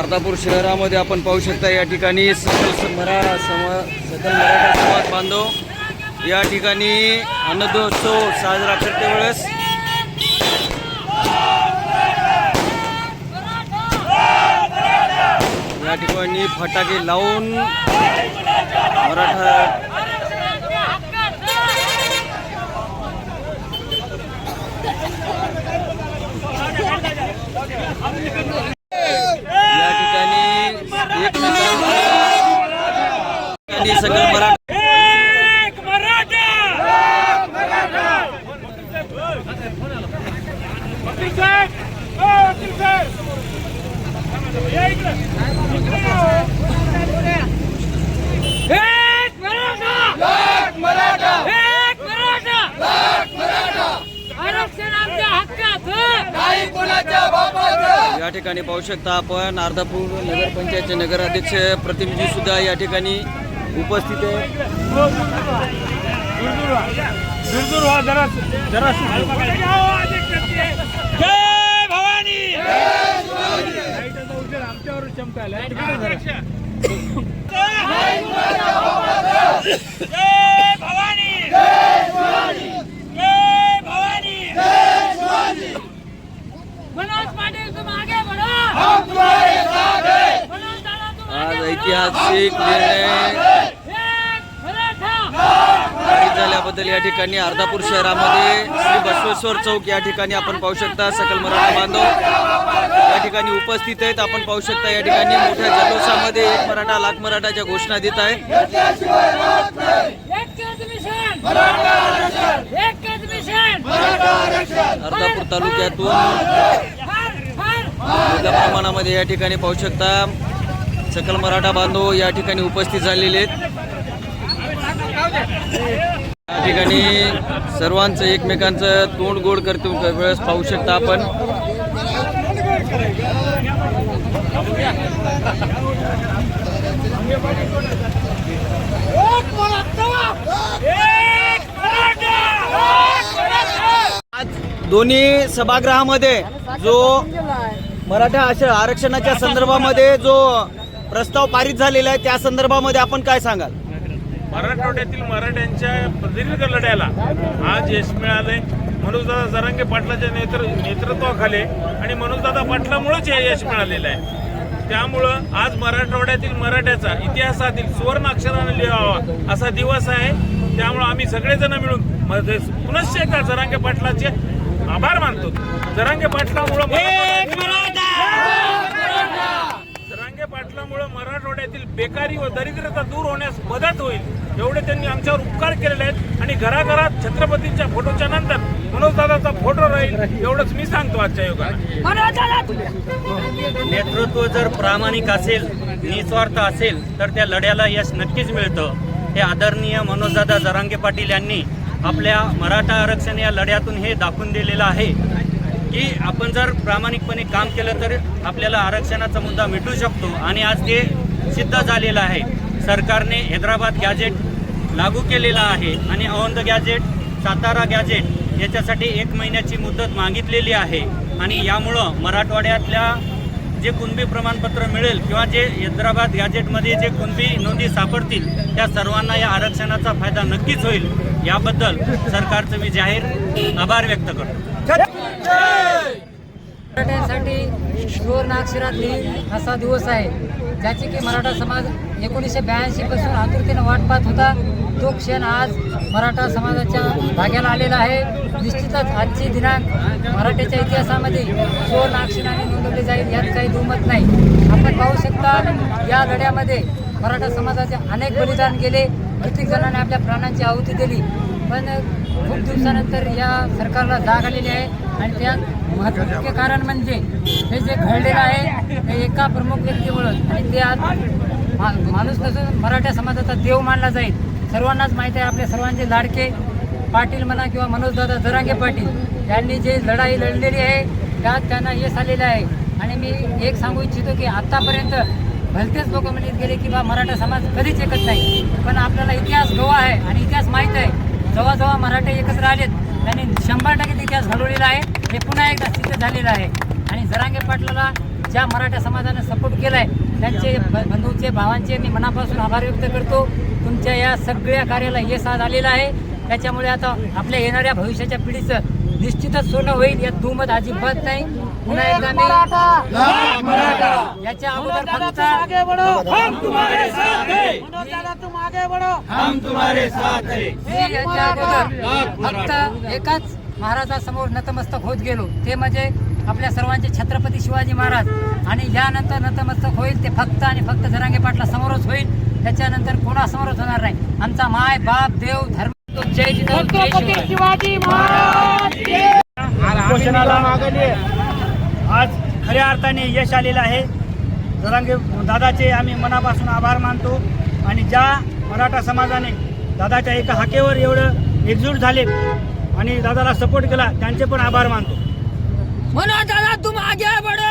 अर्धापूर शहरामध्ये आपण पाहू शकता या ठिकाणी सकल स- सकल मराठा समाज बांधव. या ठिकाणी अन्नदोत्सव साजरा करते वेळेस. या ठिकाणी फटाके लावून मराठा या ठिकाणी एक ठिकाणी सकल मराठा एक मराठा वकील साहेब ओ वकील साहेब या इकडे. एक मराठा एक मराठा आरक्षण आमच्या हक्काचं या ठिकाणी पाहू शकता आपण अर्धापूर नगरपंचायतचे नगराध्यक्ष प्रतिनिधी सुद्धा या ठिकाणी उपस्थित आहे. दूर व्हा जरा जरा जय भवानी आमच्यावर चमकायला जय भवानी! जय भवानी! मनोज पाटिल तुम आगे बढ़ो हम तुम्हारे साथ हैं मनोज दादा तुम आज ऐतिहासिक निर्णय झाल्याबद्दल या ठिकाणी अर्धापूर शहरामध्ये श्री बसवेश्वर चौक या ठिकाणी आपण पाहू शकता सकल मराठा बांधव. या ठिकाणी उपस्थित आहेत. आपण पाहू शकता या ठिकाणी मोठ्या जल्लोषामध्ये एक मराठा लाख मराठाच्या घोषणा देत आहे. अर्धापूर तालुक्यातून मोठ्या प्रमाणामध्ये या ठिकाणी पाहू शकता सकल मराठा बांधव या ठिकाणी उपस्थित झालेले आहेत. या ठिकाणी सर्वांचं एकमेकांचं तोंड गोड करतो वेळेस पाहू शकता आपण. आज दोन्ही सभागृहामध्ये जो मराठा आरक्षणाच्या संदर्भामध्ये जो प्रस्ताव पारित झालेला आहे त्या संदर्भामध्ये आपण काय सांगाल? मराठवाड्यातील मराठ्यांच्या प्रदीर्घ लढ्याला आज यश मिळालंय. मनोजदादा जरांगे पाटलाच्या नेतृ नेतृत्वाखाली आणि मनोजदादा पाटलामुळेच हे यश मिळालेलं आहे. त्यामुळं आज मराठवाड्यातील मराठ्याचा इतिहासातील सुवर्ण अक्षराने लिहावा असा दिवस आहे. त्यामुळं आम्ही सगळेजण मिळून पुनश्च एकदा जरांगे पाटलाचे आभार मानतो. जरांगे पाटलामुळं पाटलामुळे मराठवाड्यातील बेकारी व दरिद्रता दूर होण्यास मदत होईल एवढे त्यांनी आमच्यावर उपकार केलेले आहेत. आणि घराघरात छत्रपतींच्या फोटोच्या नंतर मनोजदादाचा फोटो राहील एवढंच मी सांगतो आजच्या युगात नेतृत्व जर प्रामाणिक असेल निस्वार्थ असेल तर त्या लढ्याला यश नक्कीच मिळतं. हे आदरणीय मनोजदादा जरांगे पाटील यांनी आपल्या मराठा आरक्षण या लढ्यातून हे दाखवून दिलेलं आहे. की आपण जर प्रामाणिकपणे काम केलं तर आपल्याला आरक्षणाचा मुद्दा मिटू शकतो. आणि आज ते सिद्ध झालेलं आहे. सरकारने हैदराबाद गॅजेट लागू केलेला आहे आणि औंध गॅजेट सातारा गॅजेट याच्यासाठी एक महिन्याची मुदत मागितलेली आहे. आणि यामुळं मराठवाड्यातल्या जे कुणबी प्रमाणपत्र मिळेल किंवा जे हैदराबाद गॅजेटमध्ये जे कुणबी नोंदी सापडतील त्या सर्वांना या आरक्षणाचा फायदा नक्कीच होईल. याबद्दल सरकारचं मी जाहीर आभार व्यक्त करतो. मराठ्यांसाठी सुवर्ण नागशिरातली असा दिवस आहे. ज्याची की मराठा समाज एकोणीसशे ब्याऐंशी पासून आतुरतेने वाट पाहत होता. तो क्षण आज मराठा समाजाच्या भाग्याला आलेला आहे. निश्चितच आजची दिनांक मराठ्याच्या इतिहासामध्ये सुवर्ण नागशिराने नोंदवली जाईल यात काही दुमत नाही. आपण पाहू शकता या लढ्यामध्ये मराठा समाजाचे अनेक बलिदान गेले. प्रत्येक जणांनी आपल्या प्राणांची आहुती दिली. पण खूप दिवसानंतर या सरकारला जाग आलेली आहे. आणि त्यात महत्त्वाचं मुख्य कारण म्हणजे हे जे घडलेलं आहे हे एका प्रमुख व्यक्तीमुळं. आणि ते आज मा- माणूस नसून मराठा समाजाचा देव मानला जाईल. सर्वांनाच माहीत आहे आपल्या सर्वांचे लाडके पाटील म्हणा किंवा मनोजदादा जरांगे पाटील यांनी जे लढाई लढलेली आहे त्यात त्यांना यश आलेलं आहे. आणि मी एक सांगू इच्छितो की आत्तापर्यंत भलतेच लोक म्हणत गेले की बा मराठा समाज कधीच एकत नाही. पण आपल्याला इतिहास गोवा आहे आणि इतिहास माहीत आहे. जेव्हा जेव्हा मराठे एकत्र आलेत. त्यांनी शंभर टक्के इतिहास घडवलेला आहे. हे पुन्हा एकदा सिद्ध झालेलं आहे. आणि जरांगे पाटलाला ज्या मराठा समाजाने सपोर्ट केलाय त्यांचे ब- बंधूंचे भावांचे मी मनापासून आभार व्यक्त करतो. तुमच्या या सगळ्या कार्याला यश आज आलेलं आहे. त्याच्यामुळे आता आपल्या येणाऱ्या भविष्याच्या पिढीचं निश्चितच सोनं होईल यात दुमत अजिबात नाही. पुन्हा एकदा मी याच्या अगोदर फक्त मी याच्या अगोदर फक्त एकाच महाराजासमोर नतमस्तक होत गेलो. ते म्हणजे आपल्या सर्वांचे छत्रपती शिवाजी महाराज. आणि यानंतर नतमस्तक होईल ते फक्त आणि फक्त जरांगे पाटला समोरच होईल. त्याच्यानंतर कोणासमोरच होणार नाही. आमचा माय बाप देव धर्म तो जय जिजाऊ जय शिवराय उपोषणाला आज खऱ्या अर्थाने यश आलेलं आहे. जरांगे दादाचे आम्ही मनापासून आभार मानतो. आणि ज्या मराठा समाजाने दादाच्या एका हाकेवर एवढं एकजूट झाले आणि दादाला सपोर्ट केला त्यांचे पण आभार मानतो. म्हणा दादा तुम आगे बढो